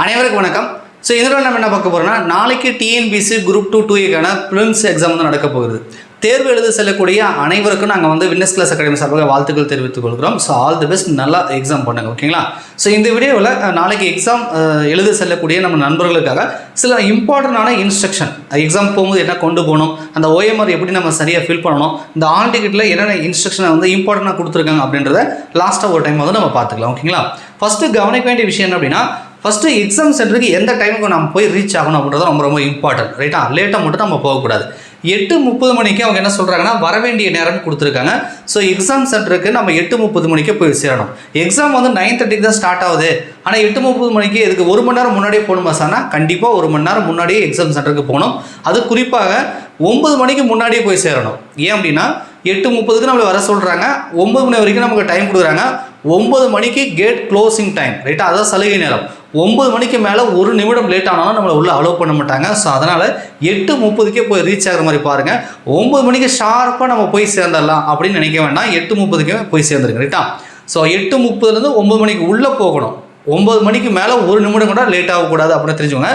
அனைவருக்கும் வணக்கம். ஸோ இதில் நம்ம என்ன பார்க்க போகிறோம்னா நாளைக்கு டிஎன்பிசி குரூப் டூ டூ ஏக்கான ப்ரிலிம்ஸ் எக்ஸாம் வந்து நடக்க போகுது. தேர்வு எழுத செல்லக்கூடிய அனைவருக்கும் நாங்கள் வந்து வின்னஸ் கிளாஸ் அகாடமி சார்பாக வாழ்த்துக்கள் தெரிவித்துக் கொள்கிறோம். ஸோ ஆல் தி பெஸ்ட் நல்லா எக்ஸாம் பண்ணுங்க ஓகேங்களா ஸோ இந்த வீடியோவில் நாளைக்கு எக்ஸாம் எழுத செல்லக்கூடிய நம்ம நண்பர்களுக்காக சில இம்பார்ட்டண்டான இன்ஸ்ட்ரக்ஷன் எக்ஸாம் போகும்போது என்ன கொண்டு போகணும் அந்த ஓஎம்ஆர் எப்படி நம்ம சரியாக ஃபில் பண்ணணும் இந்த ஆல் டிக்கெட்டில் என்னென்ன இன்ஸ்ட்ரக்ஷனை வந்து இம்பார்ட்டண்டாக கொடுத்துருக்காங்க அப்படின்றத லாஸ்ட்டாக ஒரு டைம் வந்து நம்ம பார்த்துக்கலாம் ஓகேங்களா ஃபஸ்ட்டு கவனிக்க வேண்டிய விஷயம் என்ன அப்படின்னா ஃபஸ்ட்டு எக்ஸாம் சென்டருக்கு எந்த டைமுக்கு நம்ம போய் ரீச் ஆகணும் அப்படின்றது ரொம்ப ரொம்ப இம்பார்ட்டன்ட் ரைட்டா லேட்டாக மட்டும் நம்ம போகக்கூடாது. எட்டு முப்பது மணிக்கு அவங்க என்ன சொல்கிறாங்கன்னா வர வேண்டிய நேரம்னு கொடுத்துருக்காங்க. ஸோ எக்ஸாம் சென்டருக்கு நம்ம எட்டு முப்பது மணிக்கு போய் சேரணும். எக்ஸாம் வந்து நைன் தேர்ட்டிக்கு தான் ஸ்டார்ட் ஆகுது. ஆனால் எட்டு முப்பது மணிக்கு இதுக்கு ஒரு மணி நேரம் முன்னாடியே போகணுமா சார்னா கண்டிப்பாக ஒரு மணி நேரம் முன்னாடியே எக்ஸாம் சென்டருக்கு போகணும். அது குறிப்பாக ஒம்பது மணிக்கு முன்னாடியே போய் சேரணும். ஏன் அப்படின்னா எட்டு முப்பதுக்கு நம்மளை வர சொல்கிறாங்க ஒம்பது மணி வரைக்கும் நமக்கு டைம் கொடுக்குறாங்க. ஒம்பது மணிக்கு கேட் க்ளோசிங் டைம் ரைட்டாக அதான் சலுகை நேரம். ஒம்பது மணிக்கு மேலே ஒரு நிமிடம் லேட் ஆனாலும் நம்மளை உள்ளே அலோவ் பண்ண மாட்டாங்க. ஸோ அதனால் எட்டு முப்பதுக்கே போய் ரீச் ஆகிற மாதிரி பாருங்கள் ஒம்பது மணிக்கு ஷார்ப்பாக நம்ம போய் சேர்ந்துடலாம் அப்படின்னு நினைக்க வேண்டாம். எட்டு முப்பதுக்கே போய் சேர்ந்துருங்க ரைட்டா ஸோ எட்டு முப்பதுலேருந்து ஒம்பது மணிக்கு உள்ளே போகணும். ஒம்பது மணிக்கு மேலே ஒரு நிமிடம் கூட லேட் ஆகக்கூடாது அப்படின்னு தெரிஞ்சுக்கோங்க.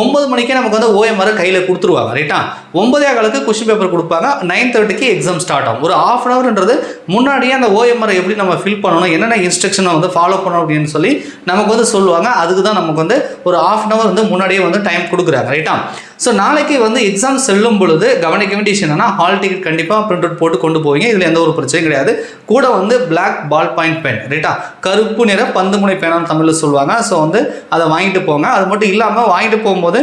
ஒம்பது மணிக்கே நமக்கு வந்து ஓஎம்ஆர் கையில் கொடுத்துருவாங்க ரைட்டா ஒன்பதே காலுக்கு கொஷின் பேப்பர் கொடுப்பாங்க நைன் தேர்ட்டிக்கு எக்ஸாம் ஸ்டார்ட் ஆகும். ஒரு ஆஃப் அன் ஹவர்ன்றது முன்னாடியே அந்த ஓஎம்ஆர் எப்படி நம்ம ஃபில் பண்ணணும் என்னென்ன இன்ஸ்ட்ரக்ஷனை வந்து ஃபாலோ பண்ணணும் அப்படின்னு சொல்லி நமக்கு வந்து சொல்லுவாங்க. அதுக்கு தான் நமக்கு வந்து ஒரு ஆஃப் அன் ஹவர் வந்து முன்னாடியே வந்து டைம் கொடுக்குறாங்க ரைட்டா ஸோ நாளைக்கு வந்து எக்ஸாம் செல்லும் பொழுது கவனிக்க வேண்டிய விஷயம் என்னன்னா ஹால் டிக்கெட் கண்டிப்பாக பிரிண்ட் அவுட் போட்டு கொண்டு போவீங்க. இதில் எந்த ஒரு பிரச்சனையும் கிடையாது. கூட வந்து பிளாக் பால் பாயிண்ட் பென் ரைட்டா கருப்பு நிற பந்து முனை பேனான்னு தமிழில் சொல்லுவாங்க. ஸோ வந்து அதை வாங்கிட்டு போங்க. அது மட்டும் இல்லாமல் வாங்கிட்டு போகும்போது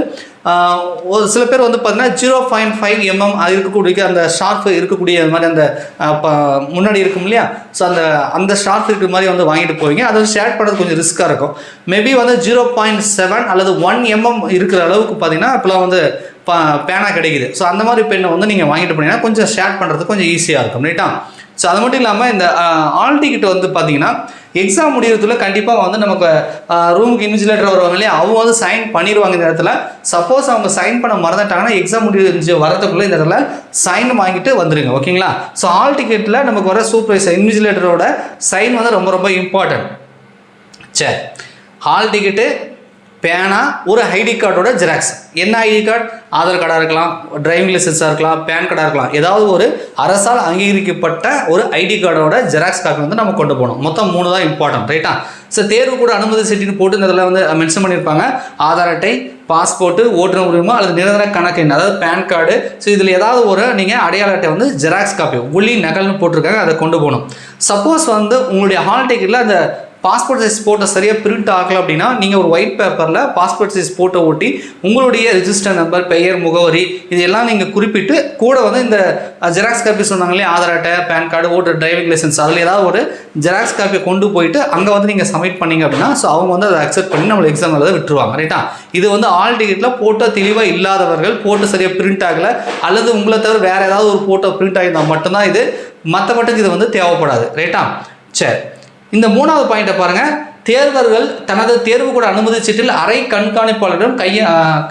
ஒரு சில பேர் வந்து பார்த்தீங்கன்னா ஜீரோ பாயிண்ட் ஃபைவ் எம்எம் அது இருக்கக்கூடிய அந்த ஷார்ப் இருக்கக்கூடிய அது மாதிரி அந்த ப- முன்னாடி இருக்கும் இல்லையா? ஸோ அந்த அந்த ஷார்ப் இருக்கிற மாதிரி வந்து வாங்கிட்டு போவீங்க. அதை ஷேர் பண்ணுறது கொஞ்சம் ரிஸ்க்காக இருக்கும். மேபி வந்து ஜீரோ பாயிண்ட் செவன் அல்லது ஒன் எம்எம் இருக்கிற அளவுக்கு பார்த்தீங்கன்னா இப்போலாம் வந்து ப பேனா கிடைக்குது. ஸோ அந்த மாதிரி பெண்ணை வந்து நீங்கள் வாங்கிட்டு போனீங்கன்னா கொஞ்சம் ஷேர் பண்ணுறது கொஞ்சம் ஈஸியாக இருக்கும். ரைட்டா ஸோ அது மட்டும் இல்லாமல் இந்த ஆல்டி டிக்கெட் வந்து பார்த்தீங்கன்னா எக்ஸாம் முடியறதுல கண்டிப்பாக வந்து நமக்கு ரூமுக்கு இன்விஜிலேட்டர் வருவாங்க இல்லையா? அவங்க வந்து சைன் பண்ணிடுவாங்க இந்த இடத்துல. சப்போஸ் அவங்க சைன் பண்ண மறந்துட்டாங்கன்னா எக்ஸாம் முடிஞ்சு வரதுக்குள்ளே இந்த இடத்துல சைன் வாங்கிட்டு வந்துடுங்க ஓகேங்களா ஸோ ஆல் டிக்கெட்டில் நமக்கு வர சூப்பர்வைசர் இன்விஜிலேட்டரோட சைன் வந்து ரொம்ப ரொம்ப இம்பார்ட்டன்ட் சரி ஹால் டிக்கெட்டு பேனா ஒரு ஐடி கார்டோட ஜெராக்ஸ் என்ன ஐடி கார்டு? ஆதார் கார்டாக இருக்கலாம் டிரைவிங் லைசன்ஸாக இருக்கலாம் பேன் கார்டாக இருக்கலாம். ஏதாவது ஒரு அரசால் அங்கீகரிக்கப்பட்ட ஒரு ஐடி கார்டோட ஜெராக்ஸ் காப்பி வந்து நம்ம கொண்டு போகணும். மொத்தம் மூணு தான் இம்பார்ட்டன்ட் ரைட்டா ஸோ தேர்வு கூட அனுமதி சீட்டுன்னு போட்டு இந்த இதில் வந்து மென்ஷன் பண்ணியிருப்பாங்க. ஆதார் அட்டை பாஸ்போர்ட்டு ஓட்டுநர் உரிமை அல்லது நிரந்தர கணக்கு அதாவது பேன் கார்டு ஸோ இதில் ஏதாவது ஒரு நீங்கள் அடையாள அட்டை வந்து ஜெராக்ஸ் காப்பி ஒளி நகல்னு போட்டிருக்காங்க அதை கொண்டு போகணும். சப்போஸ் வந்து உங்களுடைய ஹால் டிக்கெட்டில் அந்த பாஸ்போர்ட் சைஸ் ஃபோட்டோ சரியாக பிரிண்ட் ஆகலை அப்படின்னா நீங்கள் ஒரு ஒயிட் பேப்பரில் பாஸ்போர்ட் சைஸ் ஃபோட்டோ ஒட்டி உங்களுடைய ரிஜிஸ்டர் நம்பர் பெயர் முகவரி இதெல்லாம் நீங்கள் குறிப்பிட்டு கூட வந்து இந்த ஜெராக்ஸ் காப்பி சொன்னாங்களே ஆதார் அட்டை PAN card voter driving licence அதில் ஏதாவது ஒரு ஜெராக்ஸ் காப்பியை கொண்டு போயிட்டு அங்கே வந்து நீங்கள் சப்மிட் பண்ணீங்க அப்படின்னா ஸோ அவங்க வந்து அதை அக்செப்ட் பண்ணி நம்மளை எக்ஸாம் எழுத விட்டுருவாங்க ரைட்டா இது வந்து ஆல் டிக்கெட்டில் ஃபோட்டோ தெளிவாக இல்லாதவர்கள் ஃபோட்டோ சரியாக பிரிண்ட் ஆகலை அல்லது உங்களை தவிர வேறு ஏதாவது ஒரு ஃபோட்டோ பிரிண்ட் ஆகியிருந்தால் மட்டும்தான் இது மற்றபட்டுக்கு இது வந்து தேவைப்படாது ரைட்டா சரி. இந்த மூணாவது பாயிண்ட்டை பாருங்க. தேர்வர்கள் தனது தேர்வு கூட அனுமதி சீட்டில் அரை கண்காணிப்பாளரிடம் கைய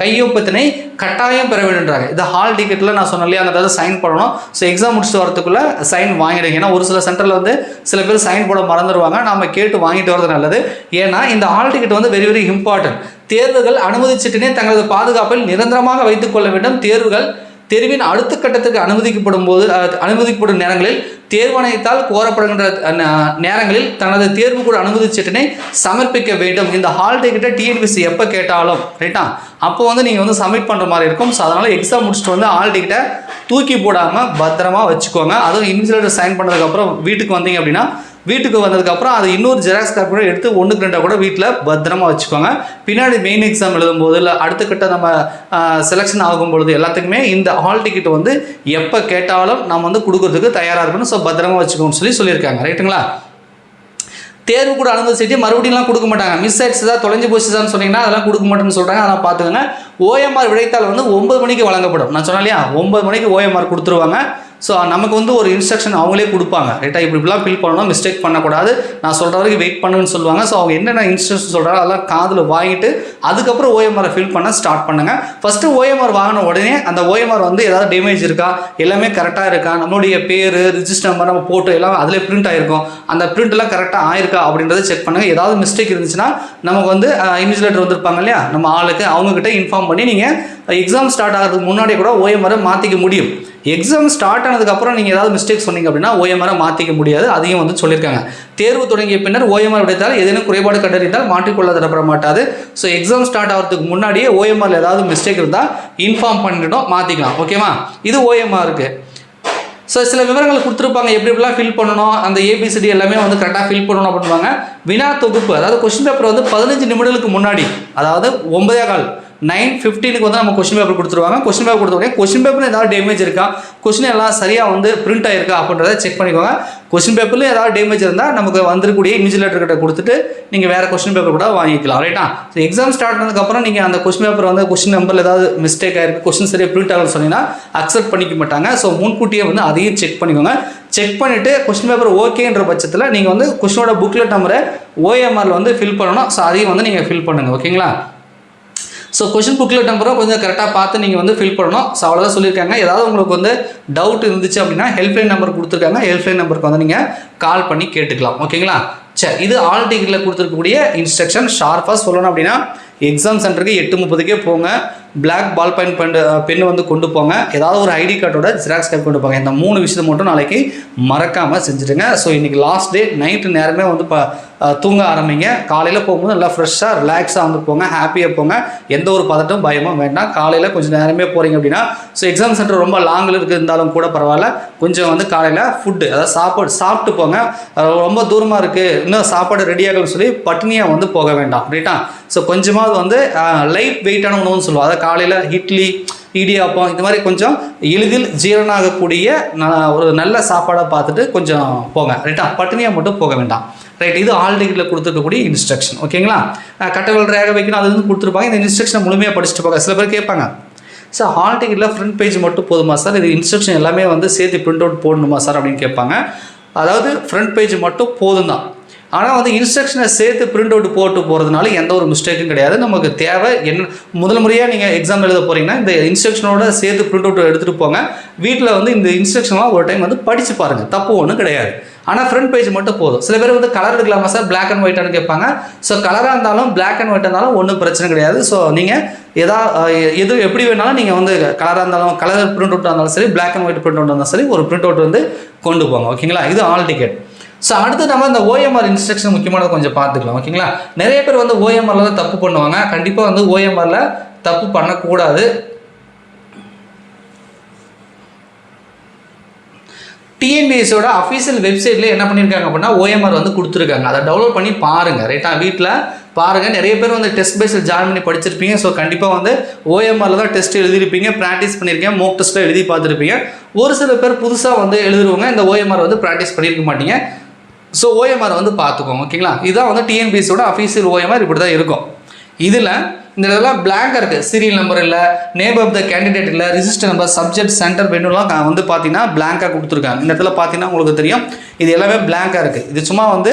கையொப்பத்தினை கட்டாயம் பெற வேண்டுன்றாங்க இந்த ஹால் டிக்கெட்டில் நான் சொன்னேன் இல்லையா அந்த சைன் பண்ணணும் ஸோ எக்ஸாம் முடிச்சுட்டு வரதுக்குள்ளே சைன் வாங்கிடுங்க. ஏன்னா ஒரு சில சென்டரில் வந்து சில பேர் சைன் போட மறந்துடுவாங்க நம்ம கேட்டு வாங்கிட்டு வரது நல்லது. ஏன்னா இந்த ஹால் டிக்கெட் வந்து வெரி வெரி இம்பார்ட்டன்ட் தேர்வுகள் அனுமதி சீட்டினை தங்களது பாதுகாப்பில் நிரந்தரமாக வைத்துக் கொள்ள வேண்டும். தேர்வுகள் தெருவின் அடுத்த கட்டத்துக்கு அனுமதிக்கப்படும் போது அனுமதிக்கப்படும் நேரங்களில் தேர்வாணையத்தால் கோரப்படுகின்ற ந- நேரங்களில் தனது தேர்வு கூட அனுமதி சீட்டினை சமர்ப்பிக்க வேண்டும். இந்த ஹால் டிக்கெட்டை டிஎன்பிசி எப்போ கேட்டாலும் ரைட்டா அப்போ வந்து நீங்கள் வந்து சப்மிட் பண்ணுற மாதிரி இருக்கும். ஸோ அதனால் எக்ஸாம் முடிச்சுட்டு வந்து ஹால் டிக்கெட்டை தூக்கி போடாமல் பத்திரமா வச்சுக்கோங்க. அதுவும் இன்விஜிலேட்டர் சைன் பண்ணதுக்கப்புறம் வீட்டுக்கு வந்தீங்க அப்படின்னா வீட்டுக்கு வந்ததுக்கப்புறம் அது இன்னொரு ஜெராக்ஸ் காப்பி கூட எடுத்து ஒன்றுக்கு ரெண்டாக கூட வீட்டில் பத்திரமா வச்சுக்கோங்க. பின்னாடி மெயின் எக்ஸாம் எழுதும்போது இல்லை அடுத்த கிட்ட நம்ம செலெக்ஷன் ஆகும் பொழுது எல்லாத்துக்குமே இந்த ஹால் டிக்கெட் வந்து எப்போ கேட்டாலும் நம்ம வந்து கொடுக்கறதுக்கு தயாராக இருக்கணும். ஸோ பத்திரமா வச்சுக்கோன்னு சொல்லி சொல்லியிருக்காங்க. ரைட்டுங்களா தேர்வு கூட அனுமதி மறுபடியும்லாம் கொடுக்க மாட்டாங்க. மிஸ் ஆயிடுச்சு தான் தொலைஞ்சு போச்சுதான்னு சொன்னீங்கன்னா அதெல்லாம் கொடுக்க மாட்டேன்னு சொல்கிறாங்க அதெல்லாம் பார்த்துக்கோங்க. ஓஎம்ஆர் விடைத்தாள் வந்து ஒன்பது மணிக்கு வழங்கப்படும். நான் சொன்னேன் இல்லையா? ஒன்பது மணிக்கு ஓஎம்ஆர் கொடுத்துருவாங்க. ஸோ நமக்கு வந்து ஒரு இன்ஸ்ட்ரக்ஷன் அவங்களே கொடுப்பாங்க. ரைட்டாக இப்படி இப்படிலாம் ஃபில் பண்ணணும் மிஸ்டேக் பண்ணக்கூடாது. நான் சொல்கிற வரைக்கும் வெயிட் பண்ணுன்னு சொல்லுவாங்க. ஸோ அவங்க என்னென்ன இன்ஸ்ட்ரக்ஷன் சொல்கிறாரோ அதெல்லாம் காதில் வாங்கிட்டு அதுக்கப்புறம் ஓஎம்ஆரை ஃபில் பண்ண ஸ்டார்ட் பண்ணுங்க. ஃபஸ்ட்டு ஓஎம்ஆர் வாங்கின உடனே அந்த ஓஎம்ஆர் வந்து ஏதாவது டேமேஜ் இருக்கா? எல்லாமே கரெக்டாக இருக்கா? நம்மளுடைய பேர் ரிஜிஸ்டர் நம்பர் நம்ம போட்டோ எல்லாம் அதில் பிரிண்ட் ஆகிருக்கும் அந்த பிரிண்ட்லாம் எல்லாம் கரெக்டாக ஆயிருக்கா? அப்படின்றத செக் பண்ணுங்க. ஏதாவது மிஸ்டேக் இருந்துச்சுன்னா நமக்கு வந்து இன்விஜிலேட்டர் வந்திருப்பாங்க இல்லையா? நம்ம ஆளுக்கு அவங்கக்கிட்ட இன்ஃபார்ம் பண்ணி நீங்கள் எக்ஸாம் ஸ்டார்ட் ஆகிறதுக்கு முன்னாடி கூட ஓஎம்ஆரை மாற்றிக்க முடியும். எக்ஸாம் ஸ்டார்ட் ஆனதுக்கப்புறம் நீங்கள் ஏதாவது மிஸ்டேக் சொன்னீங்க அப்படின்னா ஓஎம்ஆரை மாற்றிக்க முடியாது. அதையும் வந்து சொல்லியிருக்காங்க. தேர்வு தொடங்கிய பின்னர் ஓஎம்ஆர் விடைத்தால் ஏதேனும் குறைபாடு கண்டறிந்தால் மாற்றிக்கொள்ள தரப்பட மாட்டாது ஸோ எக்ஸாம் ஸ்டார்ட் ஆகிறதுக்கு முன்னாடியே ஓஎம்ஆரில் ஏதாவது மிஸ்டேக் இருந்தால் இன்ஃபார்ம் பண்ணிட்டோம் மாற்றிக்கலாம் ஓகேவா இது ஓஎம்ஆருக்கு ஸோ சில விவரங்கள் கொடுத்துருப்பாங்க. எப்படி எப்படிலாம் ஃபில் பண்ணணும்? அந்த ஏபிசிடி எல்லாமே வந்து கரெக்டாக ஃபில் பண்ணணும் அப்படின்வாங்க வினா தொகுப்பு அதாவது கொஸ்டின் பேப்பர் வந்து பதினஞ்சு நிமிடங்களுக்கு முன்னாடி அதாவது ஒன்பதே கால் நைன் ஃபிஃப்டீனுக்கு வந்து நம்ம கொஸ்டின் பேப்பர் கொடுத்துருவாங்க. கொஸ்டின் பேப்பர் கொடுத்த உடனே கொஸ்டின் பேப்பரில் ஏதாவது டேமேஜ் இருக்கா? கொஸ்டின் எல்லாம் சரியாக வந்து பிரிண்ட் ஆயிருக்கா அப்படின்றத செக் பண்ணிக்கோங்க. கொஸ்டின் பேப்பரில் ஏதாவது டேமேஜ் இருந்தால் நமக்கு வந்துருக்கூடிய இன்விஜிலேட்டர் கிட்ட கொடுத்துட்டு நீங்கள் வேறு கொஸ்டின் பேப்பர் கூட வாங்கிக்கலாம். ரைட்டா ஸோ எக்ஸாம் ஸ்டார்ட் ஆனதுக்கப்புறம் நீங்கள் அந்த கொஸ்டின் பேப்பர் வந்து கொஸ்டின் நம்பரில் ஏதாவது மிஸ்டேக் ஆயிருக்கு கொஸ்டின் சரியாக பிரிண்ட் ஆகலன்னு சொன்னீங்கன்னா அக்செப்ட் பண்ணிக்க மாட்டாங்க. ஸோ முன்கூட்டியே வந்து அதையும் செக் பண்ணிக்கோங்க. செக் பண்ணிவிட்டு கொஸ்டின் பேப்பர் ஓகேன்ற பட்சத்தில் நீங்கள் வந்து கொஸ்டினோட புக்லெட் நம்பரை ஓஎம்ஆரில் வந்து ஃபில் பண்ணணும். ஸோ அதையும் வந்து நீங்கள் ஃபில் பண்ணுங்கள் ஓகேங்களா ஸோ கொஷின் புக்கில் நம்பரும் கொஞ்சம் கரெக்டாக பார்த்து நீங்கள் வந்து ஃபில் பண்ணணும். ஸோ அவ்வளோதான் சொல்லியிருக்காங்க. ஏதாவது உங்களுக்கு வந்து டவுட் இருந்துச்சு அப்படின்னா ஹெல்ப்லைன் நம்பர் கொடுத்துருக்காங்க. ஹெல்ப்லைன் நம்பருக்கு வந்து நீங்கள் கால் பண்ணி கேட்டுக்கலாம். ஓகேங்களா சரி இது ஆல் டிக்கெட்டில் கொடுத்துருக்கக்கூடிய இன்ஸ்ட்ரக்ஷன் ஷார்ப்பாக சொல்லணும் அப்படின்னா எக்ஸாம் சென்டருக்கு எட்டு முப்பதுக்கே போங்க. பிளாக் பால் பாயிண்ட் பெண்டு பென் வந்து கொண்டு போங்க. ஏதாவது ஒரு ஐடி கார்டோட ஜெராக்ஸ் கார்டு கொண்டு போங்க. இந்த மூணு விஷயத்தை மட்டும் நாளைக்கு மறக்காமல் செஞ்சுடுங்க. ஸோ இன்றைக்கி லாஸ்ட் டே நைட்டு நேரமே வந்து இப்போ தூங்க ஆரம்பிங்க. காலையில் போகும்போது நல்லா ஃப்ரெஷ்ஷாக ரிலாக்ஸாக வந்து போங்க. ஹாப்பியாக போங்க. எந்த ஒரு பதட்டம் பயமும் வேண்டாம். காலையில் கொஞ்சம் நேரமே போகிறீங்க அப்படின்னா ஸோ எக்ஸாம் சென்டர் ரொம்ப லாங்கில் இருந்தாலும் கூட பரவாயில்ல. கொஞ்சம் வந்து காலையில் ஃபுட்டு அதாவது சாப்பாடு சாப்பிட்டு போங்க. ரொம்ப தூரமாக இருக்குது இன்னும் சாப்பாடு ரெடி ஆகலன்னு சொல்லி பட்டினியாக வந்து போக வேண்டாம். ரைட்டா ஸோ கொஞ்சமாவது வந்து லைட் வெயிட்டான உணவுன்னு சொல்லுவோம். அதை காலையில் இட்லி இடியாப்பம் இந்த மாதிரி கொஞ்சம் எளிதில் ஜீரணாகக்கூடிய ந- ஒரு நல்ல சாப்பாடை பார்த்துட்டு கொஞ்சம் போங்க. ரைட்டா பட்டினியாக மட்டும் போக வேண்டாம். ரைட் இது ஆல் டிகிரியில் கொடுத்துருக்கக்கூடிய இன்ஸ்ட்ரக்ஷன் ஓகேங்களா அஹ் கட்டங்கள் ரேக வைக்கணும் அது வந்து கொடுத்துருப்பாங்க. இந்த இன்ஸ்ட்ரக்ஷனை முழுமையாக படிச்சுட்டு போங்க. சில பேர் கேட்பாங்க சார் ஹால் டிக்கெட்டில் ஃப்ரண்ட் பேஜ் மட்டும் போதுமா சார் இது இன்ஸ்ட்ரக்ஷன் எல்லாமே வந்து சேர்த்து பிரிண்ட் அவுட் போடணுமா சார் அப்படின்னு கேட்பாங்க. அதாவது ஃப்ரண்ட் பேஜ் மட்டும் போதும் தான் ஆனால் வந்து இன்ஸ்ட்ரக்ஷனை சேர்த்து பிரிண்ட் அவுட் போட்டு போகிறதுனால எந்த ஒரு மிஸ்டேக்கும் கிடையாது. நமக்கு தேவை. என்ன முதல் முறையாக நீங்கள் எக்ஸாம் எழுத போகிறீங்கன்னா இந்த இன்ஸ்ட்ரக்ஷனோட சேர்த்து பிரிண்ட் அவுட் எடுத்துகிட்டு போங்க. வீட்டில் வந்து இந்த இன்ஸ்ட்ரக்ஷன்லாம் ஒரு டைம் வந்து படித்து பாருங்கள் தப்பு ஒன்றும் கிடையாது. ஆனால் ஃப்ரண்ட் பேஜ் மட்டும் போதும். சில பேர் வந்து கலர் எடுக்கலாமா சார் பிளாக் அண்ட் ஒயிட்டானு கேட்பாங்க. ஸோ கலராக இருந்தாலும் பிளாக் அண்ட் ஒயிட் இருந்தாலும் ஒன்றும் பிரச்சனை கிடையாது. ஸோ நீங்கள் எதா எது எப்படி வேணாலும் நீங்கள் வந்து கலராக இருந்தாலும் கலர் பிரிண்ட் அவுட்டாக இருந்தாலும் சரி black and white print out இருந்தாலும் சரி ஒரு பிரிண்ட் அவுட் வந்து கொண்டு போங்க. ஓகேங்களா இது ஆல் டிக்கெட் ஸோ அடுத்து நம்ம இந்த ஓஎம்ஆர் இன்ஸ்ட்ரக்ஷன் முக்கியமானது கொஞ்சம் பார்த்துக்கலாம். ஓகேங்களா நிறைய பேர் வந்து ஓஎம்ஆரில் தான் தப்பு பண்ணுவாங்க. கண்டிப்பாக வந்து ஓஎம்ஆரில் தப்பு பண்ணக்கூடாது. டிஎன்பிஎஸோட அஃபீஷியல் வெப்சைட்டில் என்ன பண்ணியிருக்காங்க அப்படின்னா ஓஎம்ஆர் வந்து கொடுத்துருக்காங்க. அதை டவுன்லோட் பண்ணி பாருங்கள் ரைட்டா வீட்டில் பாருங்கள் நிறைய பேர் வந்து டெஸ்ட் பேஸில் ஜாயின் பண்ணி படிச்சிருப்பீங்க. ஸோ கண்டிப்பாக வந்து ஓஎம்ஆரில் தான் டெஸ்ட் எழுதிருப்பீங்க ப்ராக்டிஸ் பண்ணியிருக்கீங்க மோக் டெஸ்ட்டில் எழுதி பார்த்துருப்பீங்க. ஒரு சில பேர் புதுசாக வந்து எழுதுறவங்க இந்த ஓஎம்ஆர் வந்து ப்ராக்டிஸ் பண்ணியிருக்க மாட்டீங்க. ஸோ ஓஎம்ஆர் வந்து பார்த்துக்கோங்க. ஓகேங்களா இதுதான் வந்து டிஎன்பிஎஸோட அஃபீஷியல் ஓஎம்ஆர் இப்படி தான் இருக்கும். இதில் இந்த இடத்துல பிளாங்காக இருக்குது சீரியல் நம்பர் இல்லை நேம் ஆஃப் த கேண்டிடேட் இல்லை ரிஜிஸ்டர் நம்பர் சப்ஜெக்ட் சென்டர் வேணும்லாம் வந்து பார்த்தீங்கன்னா பிளாங்காக கொடுத்துருக்காங்க. இந்த இடத்துல பார்த்தீங்கன்னா உங்களுக்கு தெரியும். இது எல்லாமே பிளாங்காக இருக்குது இது சும்மா வந்து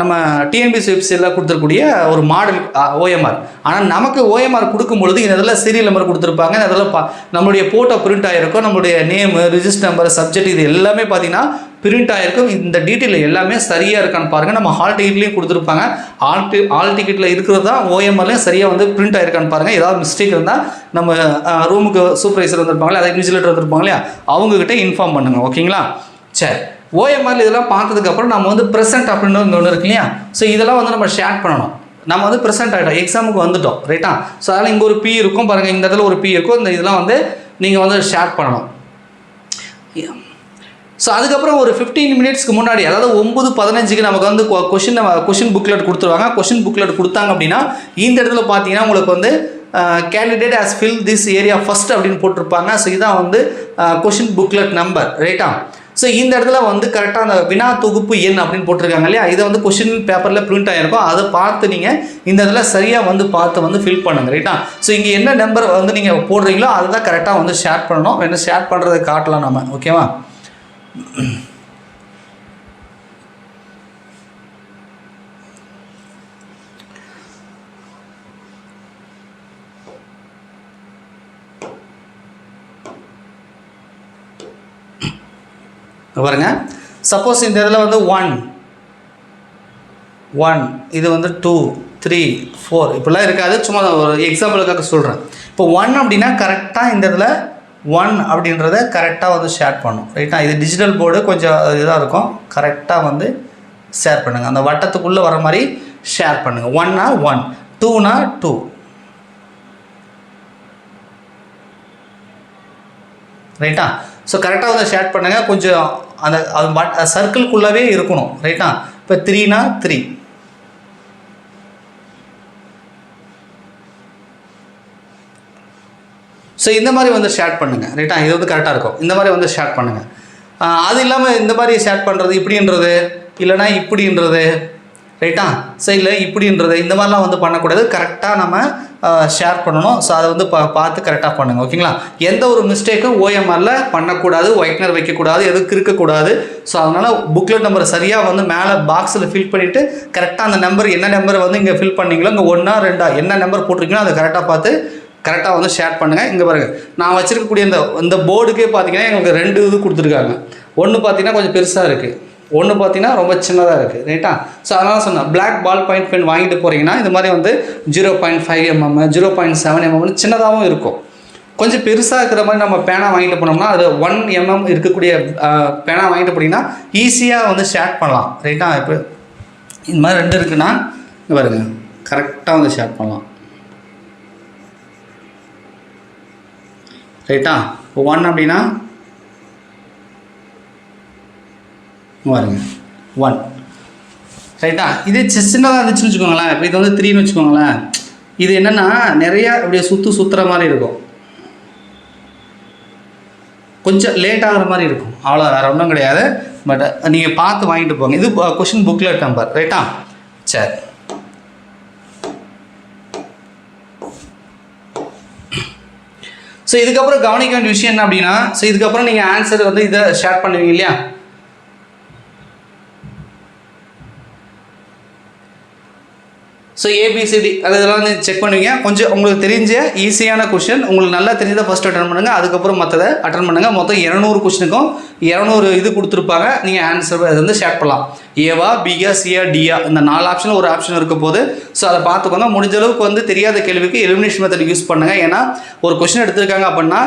நம்ம டிஎன்பிசி வெப்சைட்டில் கொடுத்துருக்கூடிய ஒரு மாடல் ஓஎம்ஆர் ஆனால் நமக்கு ஓஎம்ஆர் கொடுக்கும் பொழுது இந்த இதில் சீரியல் நம்பர் கொடுத்துருப்பாங்க. இந்த இதில் பா நம்மளுடைய ஃபோட்டோ பிரிண்ட் ஆகிருக்கும் நம்மளுடைய நேமு ரிஜிஸ்டர் நம்பர் சப்ஜெக்ட் இது எல்லாமே பார்த்தீங்கன்னா பிரிண்ட் ஆகிருக்கும் இந்த டீட்டெயில் எல்லாமே சரியாக இருக்கான்னு பாருங்கள் நம்ம ஹால் டிக்கெட்லேயும் கொடுத்துருப்பாங்க. ஆல் டி ஹால் டிக்கெட்டில் இருக்கிறது தான் ஓஎம்ஆர்லேயும் சரியாக வந்து பிரிண்ட் ஆகிருக்கான்னு பாருங்கள் ஏதாவது மிஸ்டேக் இருந்தால் நம்ம ரூமுக்கு சூப்பர்வைசர் வந்திருப்பாங்களே? அதை இன்ஜிலேட்டர் வந்திருப்பாங்க இல்லையா? அவங்கக்கிட்ட இன்ஃபார்ம் பண்ணுங்கள் ஓகேங்களா? சரி ஓஎம்ஆர் இதெல்லாம் பார்த்ததுக்கப்புறம் நம்ம வந்து ப்ரெசென்ட் அப்படின்னு ஒன்று ஒன்று இருக்கு இல்லையா? ஸோ இதெல்லாம் வந்து நம்ம ஷேர் பண்ணணும். நம்ம வந்து ப்ரெசென்ட் ஆகிட்டோம். எக்ஸாமுக்கு வந்துட்டோம். ரைட்டா ஸோ அதனால் இங்கே ஒரு பி இருக்கும். பாருங்கள் இந்த இடத்துல ஒரு பி இருக்கும். இந்த இதெல்லாம் வந்து நீங்கள் வந்து ஷேர் பண்ணணும். ஸோ அதுக்கப்புறம் ஒரு ஃபிஃப்டீன் மினிட்ஸ்க்கு முன்னாடி அதாவது ஒம்பது பதினஞ்சுக்கு நமக்கு வந்து கொஷின் கொஷின் புக்லெட் கொடுத்துருவாங்க. கொஷின் புக்லெட் கொடுத்தாங்க அப்படின்னா இந்த இடத்துல பார்த்தீங்கன்னா உங்களுக்கு வந்து candidate as fill this area first அப்படின்னு போட்டிருப்பாங்க. ஸோ இதான் வந்து கொஷின் புக்லெட் நம்பர் ரைட்டா ஸோ இந்த இடத்துல வந்து கரெக்டாக அந்த வினா தொகுப்பு எண் அப்படின்னு போட்டிருக்காங்க இல்லையா? இதை வந்து கொஷின் பேப்பரில் பிரிண்ட் ஆகிருக்கும் அதை பார்த்து நீங்கள் இந்த இடத்துல சரியாக வந்து பார்த்து வந்து ஃபில் பண்ணுங்க ரைட்டா ஸோ இங்கே என்ன நம்பர் வந்து நீங்கள் போடுறீங்களோ அதை தான் கரெக்டாக வந்து ஷேர் பண்ணணும். வேணும் ஷேர் பண்ணுறதை காட்டலாம் நம்ம ஓகேவா பாருங்க. சப்போஸ் இந்த இதில் வந்து ஒன் ஒன் இது வந்து டூ த்ரீ ஃபோர் இப்படிலாம் இருக்காது. சும்மா ஒரு எக்ஸாம்பிளுக்காக சொல்கிறேன் இப்போ ஒன் அப்படின்னா கரெக்டாக இந்த இதில் ஒன் அப்படின்றத கரெக்டாக வந்து ஷேர் பண்ணும். ரைட்டா இது டிஜிட்டல் போர்டு கொஞ்சம் இதாக இருக்கும். கரெக்டாக வந்து ஷேர் பண்ணுங்கள் அந்த வட்டத்துக்குள்ளே வர மாதிரி ஷேர் பண்ணுங்கள் ஒன்னா ஒன் டூனா டூ ரைட்டா ஸோ கரெக்டாக வந்து ஷேர் பண்ணுங்கள் கொஞ்சம் அந்த அது வட் சர்க்கிள்குள்ளவே இருக்கணும். ரைட்டா இப்போ த்ரீனா த்ரீ ஸோ இந்த மாதிரி வந்து ஷேர் பண்ணுங்கள் ரைட்டா இது வந்து கரெக்டாக இருக்கும். இந்த மாதிரி வந்து ஷேர் பண்ணுங்கள் அது இல்லாமல் இந்த மாதிரி ஷேர் பண்ணுறது இப்படின்றது இல்லைனா இப்படின்றது ரைட்டா ஸோ இல்லை இப்படின்றது இந்த மாதிரிலாம் வந்து பண்ணக்கூடாது. கரெக்டாக நம்ம ஷேர் பண்ணணும். ஸோ அதை வந்து பா பார்த்து கரெக்டாக பண்ணுங்கள் ஓகேங்களா எந்த ஒரு மிஸ்டேக்கும் ஓஎம்ஆரில் பண்ணக்கூடாது. ஒயிட்னர் வைக்கக்கூடாது. எதுக்கு இருக்கக்கூடாது? ஸோ அதனால் புக்லெட் நம்பர் சரியாக வந்து மேலே பாக்ஸில் ஃபில் பண்ணிவிட்டு கரெக்டாக அந்த நம்பர் என்ன நம்பர் வந்து இங்கே ஃபில் பண்ணீங்களோ இங்கே ஒன்றா ரெண்டா என்ன நம்பர் போட்டிருக்கீங்களோ அதை கரெக்டாக பார்த்து கரெக்டாக வந்து ஷேர் பண்ணுங்கள் இங்கே பாருங்கள் நான் வச்சுருக்கக்கூடிய இந்த இந்த போர்டுக்கே பார்த்தீங்கன்னா எங்களுக்கு ரெண்டு இது கொடுத்துருக்காங்க. ஒன்று பார்த்தீங்கன்னா கொஞ்சம் பெருசாக இருக்குது ஒன்று பார்த்தீங்கன்னா ரொம்ப சின்னதாக இருக்குது ரைட்டா ஸோ அதனால் சொன்னேன். பிளாக் பால் பாயிண்ட் பென் வாங்கிட்டு போகிறீங்கன்னா இந்த மாதிரி வந்து zero point five MM zero point seven எம்எம்னு சின்னதாகவும் இருக்கும். கொஞ்சம் பெருசாக இருக்கிற மாதிரி நம்ம பேனா வாங்கிட்டு போனோம்னா அது ஒன் எம்எம் இருக்கக்கூடிய பேனா வாங்கிட்டு போனீங்கன்னா ஈஸியாக வந்து ஷேர் பண்ணலாம். ரைட்டா இப்போ இந்த மாதிரி ரெண்டு இருக்குன்னா பாருங்கள் பாருங்க. கரெக்டாக வந்து ஷேர் பண்ணலாம். ரைட்டா இப்போ ஒன் அப்படின்னா இங்க பாருங்க. ஒன் ரைட்டா இது சி- சின்னதாக இருந்துச்சுன்னு வச்சுக்கோங்களேன். இப்போ இது வந்து த்ரீன்னு வச்சுக்கோங்களேன். இது என்னென்னா நிறையா அப்படியே சுற்று சுற்றுற மாதிரி இருக்கும். கொஞ்சம் லேட் ஆகிற மாதிரி இருக்கும். அவ்வளோ வேறு ஒன்றும் கிடையாது. பட் நீங்கள் பார்த்து வாங்கிட்டு போங்க. இது கொஷின் புக்லெட் நம்பர் ரைட்டா சரி. ஸோ இதுக்கப்புறம் கவனிக்க வேண்டிய விஷயம் என்ன அப்படின்னா ஸோ இதுக்கப்புறம் நீங்கள் ஆன்சர் வந்து இதை ஷேர் பண்ணுவீங்க இல்லையா? ஸோ ஏபிசிடி அது இதெல்லாம் வந்து செக் பண்ணுவீங்க. கொஞ்சம் உங்களுக்கு தெரிஞ்ச ஈஸியான கொஷின் உங்களுக்கு நல்லா தெரிஞ்சதை ஃபஸ்ட் அட்டன் பண்ணுங்கள் அதுக்கப்புறம் மற்றதை அட்டன் பண்ணுங்கள் மொத்தம் இரநூறு கொஷினுக்கும் இரநூறு இது கொடுத்துருப்பாங்க. நீங்கள் ஆன்சர் அது வந்து ஷேர் பண்ணலாம். ஏவா பியா சியா டியா இந்த நாலு ஆப்ஷனில் ஒரு ஆப்ஷன் இருக்க போது ஸோ அதை பார்த்துக்கோங்க. முடிஞ்ச அளவுக்கு வந்து தெரியாத கேள்விக்கு எலிமினேஷன் மெத்தட் யூஸ் பண்ணுங்கள் ஏன்னா ஒரு கொஷின் எடுத்திருக்காங்க அப்படின்னா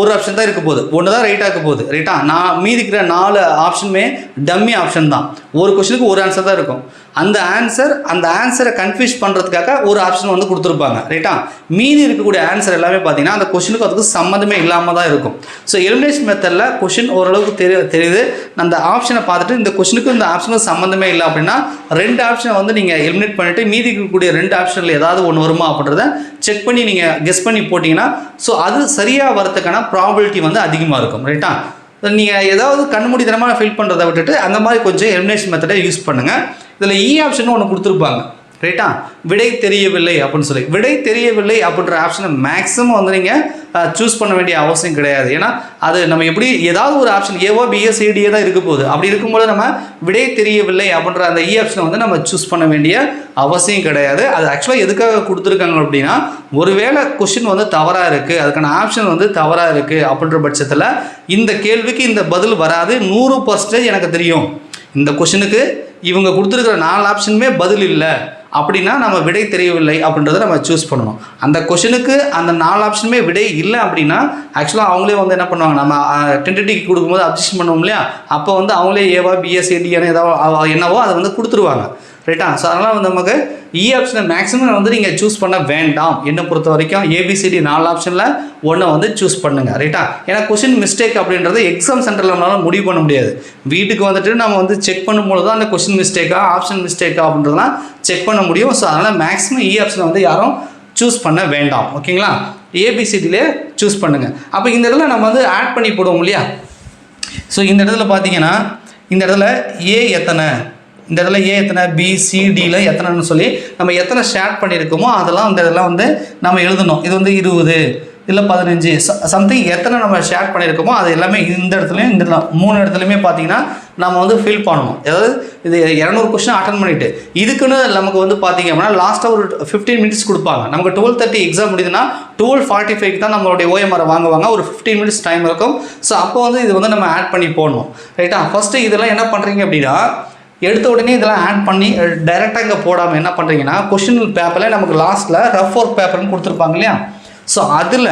ஒரு ஆப்ஷன் தான் இருக்க போகுது. ஒன்று தான் ரைட்டாக இருக்க போகுது. ரைட்டா நான் மீதி இருக்கிற நாலு ஆப்ஷனுமே டம்மி ஆப்ஷன் தான். ஒரு கொஷினுக்கு ஒரு ஆன்சர் தான் இருக்கும். அந்த ஆன்சர் அந்த ஆன்சரை கன்ஃபியூஸ் பண்ணுறதுக்காக ஒரு ஆப்ஷன் வந்து கொடுத்துருப்பாங்க. ரைட்டா மீதி இருக்கக்கூடிய ஆன்சர் எல்லாமே பார்த்தீங்கன்னா அந்த கொஷினுக்கு அதுக்கு சம்மந்தமே இல்லாமல் தான் இருக்கும். ஸோ எலிமினேஷன் மெத்தடில் கொஷின் ஓரளவுக்கு தெரிய தெரியுது. அந்த ஆப்ஷனை பார்த்துட்டு இந்த கொஷினுக்கும் இந்த ஆப்ஷனுக்கு சம்மந்தமே இல்லை அப்படின்னா ரெண்டு ஆப்ஷனை வந்து நீங்கள் எலிமினேட் பண்ணிவிட்டு மீதி இருக்கக்கூடிய ரெண்டு ஆப்ஷனில் ஏதாவது ஒன்று வருமா அப்படின்றத செக் பண்ணி நீங்கள் கெஸ் பண்ணி போட்டிங்கன்னா ஸோ அது சரியாக வரதுக்கான ப்ராபிலிட்டி வந்து அதிகமாக இருக்கும். ரைட்டா நீங்கள் ஏதாவது கண்மூடித்தனமாக ஃபில் பண்ணுறதை விட்டுட்டு அந்த மாதிரி கொஞ்சம் எலிமினேஷன் மெத்தடை யூஸ் பண்ணுங்கள் இதில் e இ ஆப்ஷன் ஒன்று கொடுத்துருப்பாங்க. ரைட்டா விடை தெரியவில்லை அப்படின்னு சொல்லி. விடை தெரியவில்லை அப்படின்ற ஆப்ஷனை மேக்ஸிமம் வந்து நீங்கள் சூஸ் பண்ண வேண்டிய அவசியம் கிடையாது. ஏன்னா அது நம்ம எப்படி ஏதாவது ஒரு ஆப்ஷன் ஏவோ பிஎஸ்சிடியே தான் இருக்க போகுது. அப்படி இருக்கும்போது நம்ம விடை தெரியவில்லை அப்படின்ற அந்த e இ ஆப்ஷனை வந்து நம்ம சூஸ் பண்ண வேண்டிய அவசியம் கிடையாது. அது ஆக்சுவலாக எதுக்காக கொடுத்துருக்காங்க அப்படின்னா ஒருவேளை கொஷின் வந்து தவறாக இருக்குது அதுக்கான ஆப்ஷன் வந்து தவறாக இருக்குது அப்படின்ற பட்சத்தில் இந்த கேள்விக்கு இந்த பதில் வராது. நூறு பர்சன்டேஜ் எனக்கு தெரியும். இந்த கொஷினுக்கு இவங்க கொடுத்துருக்கிற நாலு ஆப்ஷனுமே பதில் இல்லை. அப்படின்னா நம்ம விடை தெரியவில்லை அப்படின்றத நம்ம சூஸ் பண்ணணும். அந்த கொஷினுக்கு அந்த நாலு ஆப்ஷனுமே விடை இல்லை அப்படின்னா ஆக்சுவலாக அவங்களே வந்து என்ன பண்ணுவாங்க? நம்ம டென்டேட்டிவ் கொடுக்கும்போது அப்ஜெக்ஷன் பண்ணுவோம் இல்லையா? அப்போ வந்து அவங்களே ஏவா பிஎஸ்சிடியான ஏதாவது என்னவோ அதை வந்து கொடுத்துருவாங்க. ரைட்டா ஸோ அதனால் வந்து நமக்கு இ ஆப்ஷனை மேக்ஸிமம் வந்து நீங்கள் சூஸ் பண்ண வேண்டாம். என்னை பொறுத்த வரைக்கும் ஏபிசிடி நாலு ஆப்ஷனில் ஒன்றை வந்து சூஸ் பண்ணுங்கள் ரைட்டா ஏன்னா கொஷின் மிஸ்டேக் அப்படின்றது எக்ஸாம் சென்டரில் நம்மளால முடிவு பண்ண முடியாது. வீட்டுக்கு வந்துட்டு நம்ம வந்து செக் பண்ணும்போது தான் அந்த கொஷின் மிஸ்டேக்கா ஆப்ஷன் மிஸ்டேக்கா அப்படின்றதெல்லாம் செக் பண்ண முடியும். ஸோ அதனால் மேக்ஸிமம் இ ஆப்ஷனை வந்து யாரும் சூஸ் பண்ண வேண்டாம். ஓகேங்களா ஏபிசிடியிலே சூஸ் பண்ணுங்கள் அப்போ இந்த இடத்துல நம்ம வந்து ஆட் பண்ணி போடுவோம் இல்லையா? ஸோ இந்த இடத்துல பார்த்தீங்கன்னா இந்த இடத்துல ஏ எத்தனை? இந்த இடத்துல ஏ எத்தனை பி சிடியில் எத்தனைன்னு சொல்லி நம்ம எத்தனை ஷேர் பண்ணியிருக்கோமோ அதெல்லாம் இந்த இதெல்லாம் வந்து நம்ம எழுதணும். இது வந்து இருபது இல்லை பதினஞ்சு சம்திங் எத்தனை நம்ம ஷேர் பண்ணியிருக்கோமோ அது எல்லாமே இந்த இடத்துலையும் இந்த மூணு இடத்துலையுமே பார்த்தீங்கன்னா நம்ம வந்து ஃபில் பண்ணணும். அதாவது இது இரநூறு கொஸ்டின் அட்டன் பண்ணிட்டு. இதுக்குன்னு நமக்கு வந்து பார்த்தீங்க அப்படின்னா லாஸ்ட்டாக ஒரு ஃபிஃப்டீன் மினிட்ஸ் கொடுப்பாங்க. நமக்கு டுவெல் தேர்ட்டி எக்ஸாம் முடியுதுன்னா டுவெல் ஃபார்ட்டி ஃபைவ்க்கு தான் நம்மளுடைய ஓஎம்ஆர் வாங்குவாங்க. ஒரு ஃபிஃப்டீன் மினிட்ஸ் டைம் இருக்கும். ஸோ அப்போ வந்து இது வந்து நம்ம ஆட் பண்ணி போடணும். ரைட்டா ஃபஸ்ட்டு இதெல்லாம் என்ன பண்ணுறீங்க அப்படின்னா எடுத்த உடனே இதெல்லாம் ஆட் பண்ணி டைரெக்டாக இங்கே போடாமல் என்ன பண்ணுறீங்கன்னா கொஷின் பேப்பரில் நமக்கு லாஸ்ட்டில் ரஃப் ஒர்க் பேப்பர்னு கொடுத்துருப்பாங்க இல்லையா? ஸோ அதில்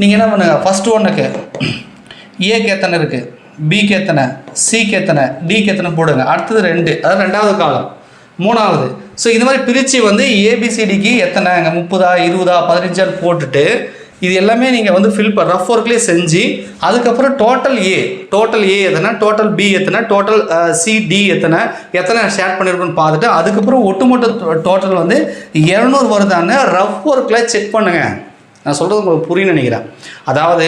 நீங்கள் என்ன பண்ணுங்க? ஃபஸ்ட்டு ஒன்றுக்கு ஏக்கு எத்தனை இருக்குது பிக்கு எத்தனை? சிக்கு எத்தனை? டிக்கு எத்தனை போடுங்க. அடுத்தது ரெண்டு. அதாவது ரெண்டாவது காலம் மூணாவது. ஸோ இது மாதிரி பிரித்து வந்து ஏபிசிடிக்கு எத்தனை? இங்கே முப்பதா இருபதா பதினஞ்சான்னு போட்டுட்டு இது எல்லாமே நீங்கள் வந்து ஃபில் பண்ண ரஃப் ஒர்க்லேயே செஞ்சு அதுக்கப்புறம் டோட்டல் ஏ டோட்டல் ஏ எத்தனை டோட்டல் பி எத்தனை டோட்டல் சி டி எத்தனை எத்தனை ஷேர் பண்ணியிருக்குன்னு பார்த்துட்டு அதுக்கப்புறம் ஒட்டுமொத்த டோட்டல் வந்து இரநூறு வருதான்னு ரஃப் ஒர்க்கில் செக் பண்ணுங்கள் நான் சொல்கிறது உங்களுக்கு புரியும்னு நினைக்கிறேன். அதாவது